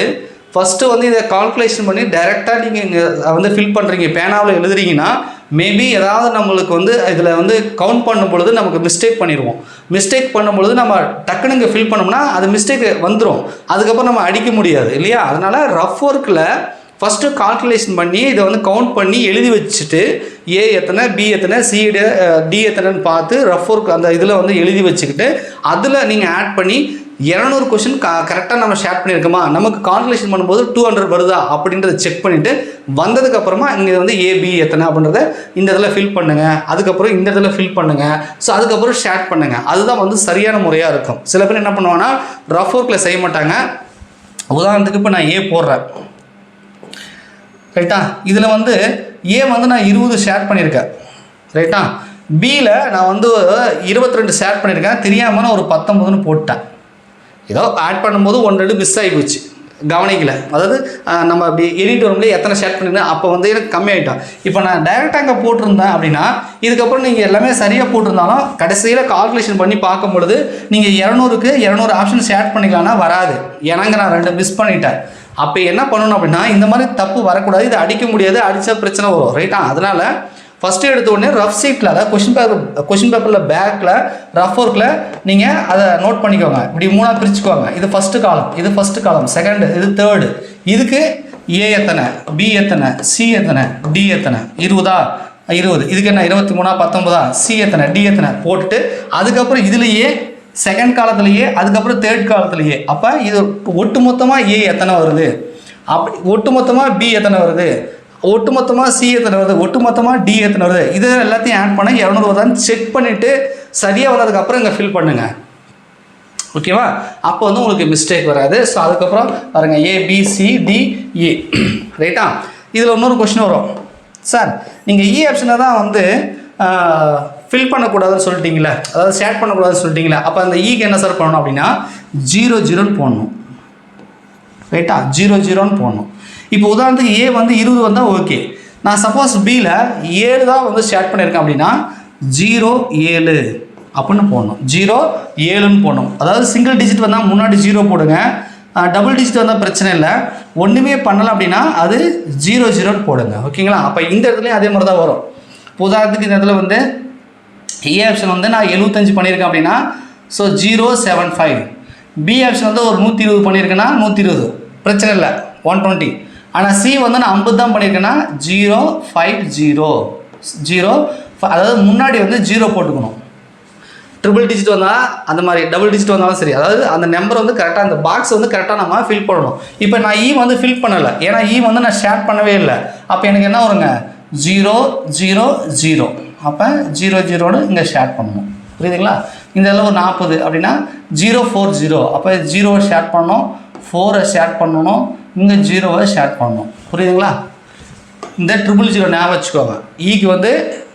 ஃபஸ்ட்டு வந்து இதை கால்குலேஷன் பண்ணி டைரெக்டாக நீங்கள் இங்கே வந்து ஃபில் பண்ணுறீங்க பேனாவில் எழுதுறீங்கன்னா மேபி ஏதாவது நம்மளுக்கு வந்து இதில் வந்து கவுண்ட் பண்ணும் பொழுது நமக்கு மிஸ்டேக் பண்ணிடுவோம். மிஸ்டேக் பண்ணும் பொழுது நம்ம டக்குன்னு இங்கே ஃபில் பண்ணோம்னா அது மிஸ்டேக் வந்துடும் அதுக்கப்புறம் நம்ம அடிக்க முடியாது இல்லையா? அதனால் ரஃப் ஒர்க்கில் ஃபஸ்ட்டு கால்குலேஷன் பண்ணி இதை வந்து கவுண்ட் பண்ணி எழுதி வச்சுட்டு ஏ எத்தனை பி எத்தனை சி டி எத்தனைன்னு பார்த்து ரஃப் ஒர்க் அந்த இதில் வந்து எழுதி வச்சுக்கிட்டு அதில் நீங்கள் ஆட் பண்ணி இரநூறு கொஷின் க கரெக்டாக நம்ம ஷேர் பண்ணியிருக்கோமா? நமக்கு கால்குலேஷன் பண்ணும்போது டூ ஹண்ட்ரட் வருதா? அப்படின்றத செக் பண்ணிவிட்டு வந்ததுக்கப்புறமா இங்கே வந்து ஏபி எத்தனை அப்படின்றத இந்த இதில் ஃபில் பண்ணுங்கள் அதுக்கப்புறம் இந்த இதில் ஃபில் பண்ணுங்கள் ஸோ அதுக்கப்புறம் ஷேர் பண்ணுங்கள் அதுதான் வந்து சரியான முறையாக இருக்கும். சில பேர் என்ன பண்ணுவாங்கன்னா ரஃப் ஒர்க்கில் செய்ய மாட்டாங்க. உதாரணத்துக்கு இப்போ நான் ஏ போடுறேன். ரைட்டா இதில் வந்து ஏ வந்து நான் இருபது ஷேர் பண்ணியிருக்கேன். ரைட்டா பியில் நான் வந்து இருபத்தி ரெண்டு ஷேர் பண்ணியிருக்கேன். தெரியாமல் நான் ஒரு பத்தொம்பதுன்னு போட்டேன். ஏதோ ஆட் பண்ணும்போது ஒன்று ரெண்டு மிஸ் ஆகி போச்சு. கவனிக்கல. அதாவது நம்ம அப்படி எடிட் வரும்போது எத்தனை ஷேர் பண்ணிருந்தேன் அப்போ வந்து எனக்கு கம்மியாயிட்டோம் இப்போ நான் டைரெக்டாக அங்கே போட்டிருந்தேன் அப்படின்னா இதுக்கப்புறம் நீங்கள் எல்லாமே சரியாக போட்டிருந்தாலும் கடைசியில் கால்குலேஷன் பண்ணி பார்க்கும் பொழுது நீங்கள் இரநூறுக்கு இரநூறு ஆப்ஷன் ஷேர் பண்ணிக்கலாம்னா வராது. எனக்கு நான் ரெண்டு மிஸ் பண்ணிட்டேன். அப்போ என்ன பண்ணணும் அப்படின்னா இந்த மாதிரி தப்பு வரக்கூடாது இது அடிக்க முடியாது அடித்தா பிரச்சனை வரும். ரைட்டா அதனால் ஃபஸ்ட்டு எடுத்த உடனே ரஃப் சீட்டில் அதாவது கொஷின் பேப்பர் கொஷின் பேப்பரில் பேக்கில் ரஃப் ஒர்க்கில் நீங்கள் அதை நோட் பண்ணிக்கோங்க. இப்படி மூணாக பிரிச்சுக்கோங்க. இது ஃபஸ்ட்டு காலம் இது ஃபஸ்ட்டு காலம் செகண்டு இது தேர்டு இதுக்கு ஏ எத்தனை? பி எத்தனை? சி எத்தனை? டி எத்தனை? இருபதா? இருபது. இதுக்கு என்ன இருபத்தி மூணா பத்தொன்பதா? சி எத்தனை? டி எத்தனை? போட்டுட்டு அதுக்கப்புறம் இதுலேயே செகண்ட் காலத்துலேயே அதுக்கப்புறம் தேர்ட் காலத்துலேயே அப்போ இது ஒட்டு மொத்தமாக ஏ எத்தனை வருது? அப்படி ஒட்டு மொத்தமாக பி எத்தனை வருது? ஒட்டுமொத்தமாக சி எத்தனை வருது? ஒட்டுமொத்தமாக டி எத்தனை வருது? இது எல்லாத்தையும் ஆட் பண்ண இரநூறுவாதான்னு செக் பண்ணிவிட்டு சரியாக வந்ததுக்கப்புறம் இங்கே ஃபில் பண்ணுங்கள் ஓகேவா? அப்போ வந்து உங்களுக்கு மிஸ்டேக் வராது. ஸோ அதுக்கப்புறம் பாருங்கள் ஏபிசிடிஏ ரைட்டா இதில் இன்னொரு கொஷின் வரும். சார் நீங்கள் இ ஆப்ஷனை தான் வந்து ஃபில் பண்ணக்கூடாதுன்னு சொல்லிட்டீங்களே அதாவது ஷேட் பண்ணக்கூடாதுன்னு சொல்லிட்டீங்களே அப்போ அந்த e ஈக்கு என்ன சார் பண்ணணும் அப்படின்னா ஜீரோ ஜீரோன்னு போடணும். ரைட்டா ஜீரோ ஜீரோன்னு போடணும். இப்போ உதாரணத்துக்கு ஏ வந்து இருபது வந்தால் ஓகே நான் சப்போஸ் பியில் ஏழு தான் வந்து ஸ்டார்ட் பண்ணியிருக்கேன் அப்படின்னா ஜீரோ ஏழு அப்படின்னு போடணும். ஜீரோ ஏழுன்னு போடணும். அதாவது சிங்கிள் டிஜிட் வந்தால் முன்னாடி ஜீரோ போடுங்க. டபுள் டிஜிட் வந்தால் பிரச்சனை இல்லை. ஒன்றுமே பண்ணலாம் அப்படின்னா அது ஜீரோ ஜீரோன்னு போடுங்க. ஓகேங்களா அப்போ இந்த இடத்துலையும் அதே மாதிரி தான் வரும். இப்போ உதாரணத்துக்கு இந்த இடத்துல வந்து ஏ ஆப்ஷன் வந்து நான் எழுபத்தஞ்சு பண்ணியிருக்கேன் அப்படின்னா so zero seven five B option வந்து ஒரு நூற்றி இருபது பண்ணியிருக்கேன்னா நூற்றி இருபது. பிரச்சனை இல்லை. ஒன் டுவெண்ட்டி ஆனால் சி வந்து நான் ஐம்பது தான் பண்ணியிருக்கேன்னா ஜீரோ ஃபைவ் ஜீரோ ஜீரோ அதாவது முன்னாடி வந்து ஜீரோ போட்டுக்கணும். ட்ரிபிள் டிஜிட் வந்தால் அந்த மாதிரி டபுள் டிஜிட் வந்தாலும் சரி. அதாவது அந்த நம்பர் வந்து கரெக்டாக அந்த பாக்ஸ் வந்து கரெக்டாக நம்ம ஃபில் பண்ணணும். இப்போ நான் இ வந்து ஃபில் பண்ணலை. ஏன்னா இ வந்து நான் ஷேர் பண்ணவே இல்லை. அப்போ எனக்கு என்ன வருங்க? ஜீரோ ஜீரோ ஜீரோ அப்போ ஜீரோ ஜீரோன்னு இங்கே ஷேர் பண்ணணும். புரியுதுங்களா? இந்த அளவு ஒரு நாற்பது அப்படின்னா ஜீரோ ஃபோர் ஜீரோ அப்போ ஜீரோவை ஷேர் பண்ணணும் ஃபோரை ஷேர் பண்ணணும். இங்கே ஜீரோவை ஷேர் பண்ணணும். புரியுதுங்களா? இந்த ட்ரிபிள் ஜீரோ ஞாபகம் வச்சுக்கோங்க. E ஈக்கு வந்து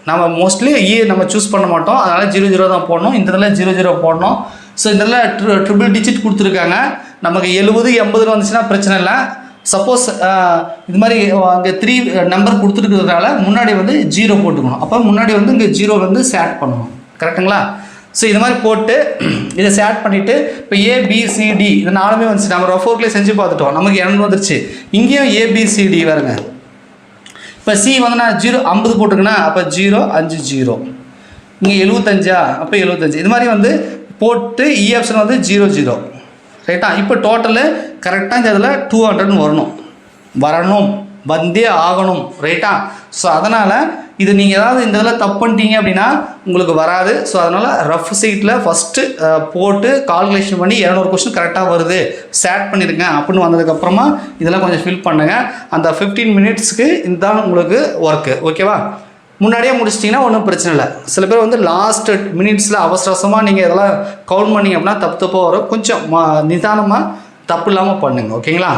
நம்ம மோஸ்ட்லி இ e நம்ம சூஸ் பண்ண மாட்டோம். அதனால் ஜீரோ ஜீரோ தான் போடணும். இந்த இதில் ஜீரோ ஜீரோ போடணும். ஸோ இதில் ட்ரி ட்ரிபிள் டிஜிட் கொடுத்துருக்காங்க. நமக்கு எழுபது எண்பதுன்னு வந்துச்சுன்னா பிரச்சனை இல்லை. சப்போஸ் இது மாதிரி அங்கே த்ரீ நம்பர் கொடுத்துருக்கிறதுனால முன்னாடி வந்து ஜீரோ போட்டுக்கணும். அப்போ முன்னாடி வந்து இங்கே ஜீரோ வந்து சேட் பண்ணணும். கரெக்டுங்களா ஸோ இது மாதிரி போட்டு இதை சேட் பண்ணிவிட்டு இப்போ ஏபிசிடி இது நாலுமே வந்துச்சு. நம்ம ரஃபோர்க்லேயே செஞ்சு பார்த்துட்டோம். நமக்கு என்ன வந்துருச்சு. இங்கேயும் ஏபிசிடி வருங்க இப்போ சி வந்து நான் ஜீரோ ஐம்பது போட்டுக்கன்னா அப்போ ஜீரோ அஞ்சு ஜீரோ. இங்கே எழுபத்தஞ்சா அப்போ எழுபத்தஞ்சு இது மாதிரி வந்து போட்டு e இ ஆப்ஷன் வந்து ஜீரோ ஜீரோ. ரைட்டா இப்போ டோட்டலு கரெக்டாக இந்த இதில் டூ ஹண்ட்ரட்னு வரணும். வரணும். வந்தே ஆகணும். ரைட்டா ஸோ அதனால் இது நீங்கள் ஏதாவது இந்த இதில் தப்பு பண்ணிட்டீங்க அப்படின்னா உங்களுக்கு வராது. ஸோ அதனால் ரஃப் சீட்டில் ஃபஸ்ட்டு போட்டு கால்குலேஷன் பண்ணி இரநூறு கொஸ்டின் கரெக்டாக வருது. சேட் பண்ணிடுங்க. அப்படின்னு வந்ததுக்கப்புறமா இதெல்லாம் கொஞ்சம் ஃபில் பண்ணுங்கள் அந்த ஃபிஃப்டீன் மினிட்ஸ்க்கு இதுதான் உங்களுக்கு ஒர்க்கு ஓகேவா முன்னாடியே முடிச்சிட்டிங்கன்னா ஒன்றும் பிரச்சனை இல்லை. சில பேர் வந்து லாஸ்ட் மினிட்ஸில் அவசர அவசரமாக நீங்கள் இதெல்லாம் கவுண்ட் பண்ணிங்க அப்படின்னா தப்பு தப்பாக வரும். கொஞ்சம் நிதானமாக தப்பு இல்லாமல் பண்ணுங்கள் ஓகேங்களா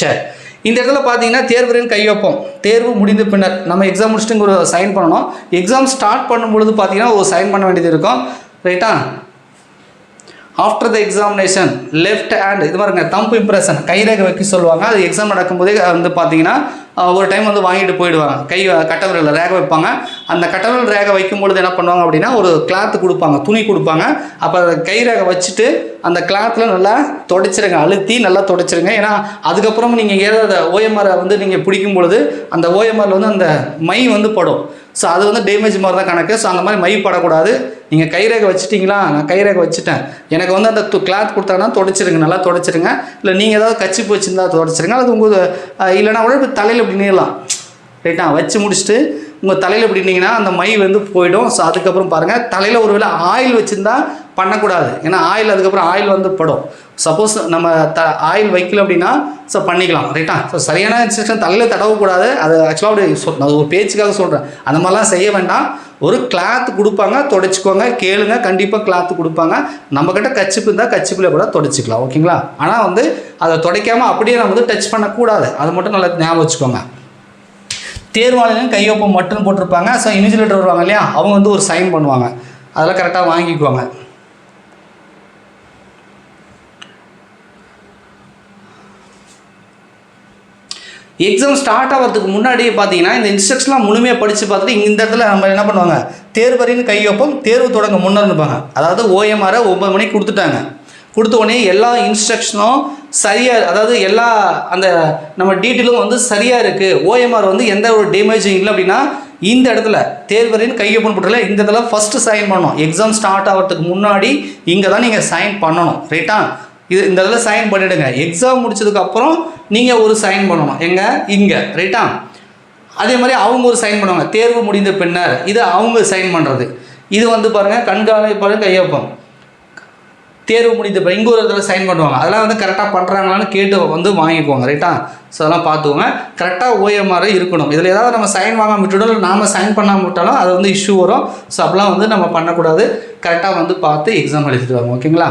சரி. இந்த இடத்துல பார்த்தீங்கன்னா தேர்வரின் கையொப்பம் தேர்வு முடிந்த பின்னர் நம்ம எக்ஸாம் முடிச்சுட்டு ஒரு சைன் பண்ணணும். எக்ஸாம் ஸ்டார்ட் பண்ணும் பொழுது பார்த்தீங்கன்னா ஒரு சைன் பண்ண வேண்டியது இருக்கும். ரைட்டா after the examination left hand இது பாருங்க தம்பு இம்ப்ரெஷன் கைரேகை வைக்க சொல்லுவாங்க. அது எக்ஸாம் நடக்கும்போதே வந்து பார்த்தீங்கன்னா ஒரு டைம் வந்து வாங்கிட்டு போயிடுவாங்க. கை கட்டவிரலில் ரேக வைப்பாங்க. அந்த கட்டவிரல் ரேகை வைக்கும் பொழுது என்ன பண்ணுவாங்க அப்படின்னா ஒரு கிளாத் கொடுப்பாங்க. துணி கொடுப்பாங்க. அப்போ அதை கை ரேகை வச்சுட்டு அந்த கிளாத்தில் நல்லா தொடச்சிருங்க. அழுத்தி நல்லா தொடச்சிருங்க. ஏன்னா அதுக்கப்புறம் நீங்கள் ஏதாவது ஓஎம்ஆரை வந்து நீங்கள் பிடிக்கும் பொழுது அந்த ஓஎம்ஆரில் வந்து அந்த மை வந்து படும். ஸோ அது வந்து டேமேஜ் மாதிரி தான் கணக்கு. ஸோ அந்த மாதிரி மை படக்கூடாது நீங்கள் கைரேகை வச்சுட்டிங்களா? நான் கைரேகை வச்சுட்டேன். எனக்கு வந்து அந்த கிளாத் கொடுத்தாங்கன்னா தொடச்சிருங்க நல்லா தொடச்சிருங்க. இல்லை நீங்கள் ஏதாவது கச்சி போச்சுருந்தா தொடச்சிருங்க. அது உங்கள் இல்லைனா கூட இப்போ தலையில் இப்படி நீளலாம் ரைட்டா வச்சு முடிச்சுட்டு உங்கள் தலையில் இப்படி அந்த மை வந்து போயிடும். ஸோ அதுக்கப்புறம் பாருங்கள் தலையில் ஒரு வேளை ஆயில் வச்சுருந்தா பண்ணக்கூடாது. ஏன்னா ஆயில் அதுக்கப்புறம் ஆயில் வந்து படும். சப்போஸ் நம்ம த ஆயில் வைக்கல அப்படின்னா ஸோ பண்ணிக்கலாம் ரைட்டா ஸோ சரியான இன்ஸ்ட்ரக்ஷன் தலையில் தடவக்கூடாது. அது ஆக்சுவலாக அப்படி சொல் நான் ஒரு பேச்சுக்காக சொல்கிறேன் அந்த மாதிரிலாம் செய்ய வேண்டாம். ஒரு கிளாத் கொடுப்பாங்க தொடச்சிக்கோங்க கேளுங்க கண்டிப்பாக கிளாத் கொடுப்பாங்க. நம்மக்கிட்ட கச்சிப்பு இருந்தால் கச்சிப்பில் கூட தொடச்சிக்கலாம் ஓகேங்களா? ஆனால் வந்து அதை துடைக்காமல் அப்படியே நம்ம வந்து டச் பண்ணக்கூடாது. அது மட்டும் நல்லா ஞாபகம் வச்சுக்கோங்க. தேர்வாளர்கள் கையொப்பம் மட்டும் போட்டிருப்பாங்க. ஸோ இனிஜிலேட்டர் வருவாங்க இல்லையா? அவங்க வந்து ஒரு சைன் பண்ணுவாங்க. அதெல்லாம் கரெக்டாக வாங்கிக்குவாங்க. எக்ஸாம் ஸ்டார்ட் ஆகிறதுக்கு முன்னாடியே பார்த்தீங்கன்னா இந்த இன்ஸ்ட்ரக்ஷன்லாம் முழுமையாக படித்து பார்த்துட்டு இந்த இடத்துல நம்ம என்ன பண்ணுவாங்க? தேர்வரின் கையொப்பம் தேர்வு தொடங்க முன்னர்னுப்பாங்க அதாவது ஓஎம்ஆரை ஒன்பது மணிக்கு கொடுத்துட்டாங்க. கொடுத்த உடனே எல்லா இன்ஸ்ட்ரக்ஷனும் சரியாக அதாவது எல்லா அந்த நம்ம டீட்டெயிலும் வந்து சரியாக இருக்குது ஓஎம்ஆர் வந்து எந்த ஒரு டேமேஜும் இல்லை அப்படின்னா இந்த இடத்துல தேர்வரின் கையொப்பம் போட்டல இந்த இடத்துல ஃபஸ்ட்டு சைன் பண்ணணும். எக்ஸாம் ஸ்டார்ட் ஆகிறதுக்கு முன்னாடி இங்கே தான் நீங்கள் சைன் பண்ணணும் ரைட்டா இது இந்த இடத்துல சைன் பண்ணிவிடுங்க எக்ஸாம் முடிச்சதுக்கப்புறம் நீங்கள் ஒரு சைன் பண்ணணும். எங்கே? இங்கே. ரைட்டா அதே மாதிரி அவங்க ஒரு சைன் பண்ணுவாங்க. தேர்வு முடிந்த பின்னர் இது அவங்க சைன் பண்ணுறது இது வந்து பாருங்கள் கண்காணிப்பாளர் கையொப்பம். தேர்வு முடிந்த பிறகு இங்கே ஒரு இடத்துல சைன் பண்ணுவாங்க. அதெல்லாம் வந்து கரெக்டாக பண்ணுறாங்களான்னு கேட்டு வந்து வாங்கிக்குவாங்க. ரைட்டா ஸோ அதெல்லாம் பார்த்துக்கோங்க. கரெக்டாக ஓஎம்ஆர் இருக்கணும். இதில் ஏதாவது நம்ம சைன் வாங்காம விட்டுட்டோம் இல்லை நாம சைன் பண்ணாம விட்டாலும் அது வந்து இஷ்யூ வரும். ஸோ அப்படிலாம் வந்து நம்ம பண்ணக்கூடாது. கரெக்டாக வந்து பார்த்து எக்ஸாம் எழுதிட்டு வாங்க ஓகேங்களா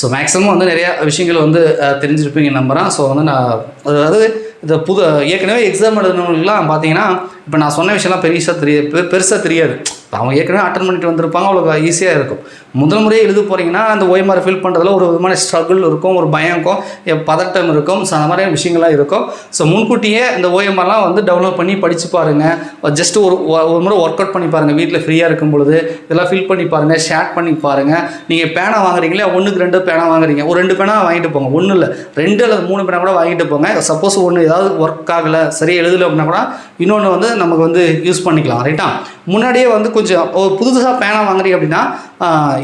ஸோ மேக்ஸிமம் வந்து நிறையா விஷயங்கள் வந்து தெரிஞ்சிருப்பீங்க நம்புகிறேன் ஸோ வந்து நான் அதாவது இந்த புது ஏற்கனவே எக்ஸாம் எழுதுனவங்களுக்குலாம் பார்த்தீங்கன்னா இப்போ நான் சொன்ன விஷயம்லாம் பெருசாக தெரியாது பெ பெருசாக தெரியாது. அவங்க ஏற்கனவே அட்டன் பண்ணிட்டு வந்திருப்பாங்க அவ்வளோ ஈஸியாக இருக்கும். முதல் முறையே எழுத போகிறீங்கன்னா அந்த ஓய்மாரை ஃபில் பண்ணுறதுல ஒரு விதமான ஸ்ட்ரகிள் இருக்கும் ஒரு பயம் இருக்கும் எ- பதட்டம் இருக்கும். ஸோ அந்த மாதிரியான விஷயங்கள்லாம் இருக்கும். ஸோ முன்கூட்டியே இந்த ஓஎம்ஆர்லாம் வந்து டவுன்லோட் பண்ணி படித்து பாருங்கள் ஜஸ்ட் ஒரு ஒரு முறை ஒர்க் அவுட் பண்ணி பாருங்கள் வீட்டில் ஃப்ரீயாக இருக்கும் பொழுது இதெல்லாம் ஃபில் பண்ணி பாருங்கள் ஷேர் பண்ணி பாருங்கள் நீங்கள் பேனா வாங்குறீங்களே? ஒன்றுக்கு ரெண்டு பேனா வாங்குறீங்க. ஒரு ரெண்டு பேனா வாங்கிட்டு போங்க. ஒன்றும் இல்லை ரெண்டு அல்லது மூணு பேனா கூட வாங்கிட்டு போங்க. சப்போஸ் ஒன்று ஏதாவது ஒர்க் ஆகலை சரியாக எழுதலை அப்படின்னா கூட இன்னொன்று வந்து நமக்கு வந்து யூஸ் பண்ணிக்கலாம் ரைட்டா முன்னாடியே வந்து கொஞ்சம் ஒரு புதுசாக பேனா வாங்குறீங்க அப்படின்னா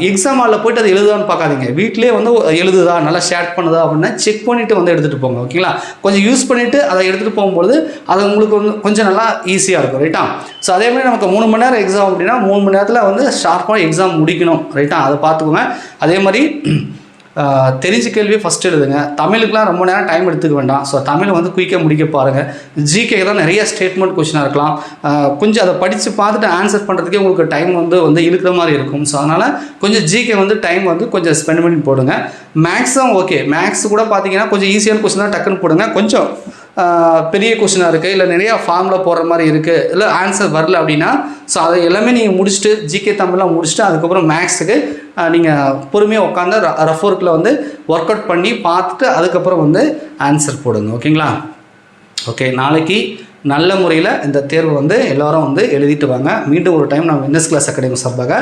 எக்ஸாம் ஹாலில் போயிட்டு அதை எழுதுதான்னு பார்க்காதீங்க. வீட்டிலே வந்து எழுதுதா நல்லா ஷேர் பண்ணுதா அப்படின்னா செக் பண்ணிவிட்டு வந்து எடுத்துகிட்டு போங்க ஓகேங்களா கொஞ்சம் யூஸ் பண்ணிவிட்டு அதை எடுத்துகிட்டு போகும்போது அது உங்களுக்கு வந்து கொஞ்சம் நல்லா ஈஸியாக இருக்கும் ரைட்டா ஸோ அதே மாதிரி நமக்கு மூணு மணி நேரம் எக்ஸாம் அப்படின்னா மூணு மணி நேரத்தில் வந்து ஷார்ப்பாக எக்ஸாம் முடிக்கணும் ரைட்டா அதை பார்த்துக்கோங்க அதே மாதிரி தெரிஞ்ச கேள்வி ஃபஸ்ட் எழுதுங்க. தமிழுக்குலாம் ரொம்ப நேரம் டைம் எடுத்துக்க வேண்டாம். ஸோ தமிழ் வந்து குயிக்காக முடிக்க பாருங்கள் ஜிகே தான் நிறைய ஸ்டேட்மெண்ட் கொஷினாக இருக்கலாம். கொஞ்சம் அதை படித்து பார்த்துட்டு ஆன்சர் பண்ணுறதுக்கே உங்களுக்கு டைம் வந்து வந்து இழுக்கிற மாதிரி இருக்கும். ஸோ அதனால் கொஞ்சம் ஜிகே வந்து டைம் வந்து கொஞ்சம் ஸ்பெண்ட் பண்ணி போடுங்க. மேக்ஸும் ஓகே மேக்ஸ் கூட பார்த்தீங்கன்னா கொஞ்சம் ஈஸியான கொஸ்டின் தான் டக்குன்னு போடுங்க. கொஞ்சம் பெரிய கொஷினாக இருக்குது இல்லை நிறையா ஃபார்மில் போடுற மாதிரி இருக்குது இல்லை ஆன்சர் வரல அப்படின்னா ஸோ அதை எல்லாமே நீங்கள் முடிச்சுட்டு ஜிகே தமிழ்லாம் முடிச்சுட்டு அதுக்கப்புறம் மேக்ஸுக்கு நீங்கள் பொறுமையாக உட்காந்து ரஃப் ஒர்க்கில் வந்து ஒர்க் அவுட் பண்ணி பார்த்துட்டு அதுக்கப்புறம் வந்து ஆன்சர் போடுங்க. ஓகேங்களா? ஓகே நாளைக்கு நல்ல முறையில் இந்த தேர்வு வந்து எல்லோரும் வந்து எழுதிட்டு வாங்க. மீண்டும் ஒரு டைம் நான் வின்னஸ் கிளாஸ் அகாடமி சார்பாக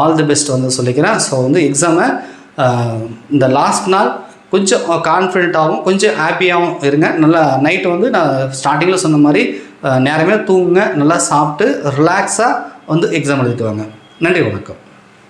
ஆல் தி பெஸ்ட் வந்து சொல்லிக்கிறேன். ஸோ வந்து எக்ஸாமை இந்த லாஸ்ட் நாள் கொஞ்சம் கான்ஃபிடென்ட்டாகவும் கொஞ்சம் ஹாப்பியாகவும் இருங்க. நல்லா நைட்டு வந்து நான் ஸ்டார்டிங்கில் சொன்ன மாதிரி நேரமே தூங்குங்க நல்லா சாப்பிட்டு ரிலாக்ஸாக வந்து எக்ஸாம் எழுதிட்டு வாங்க. நன்றி வணக்கம்.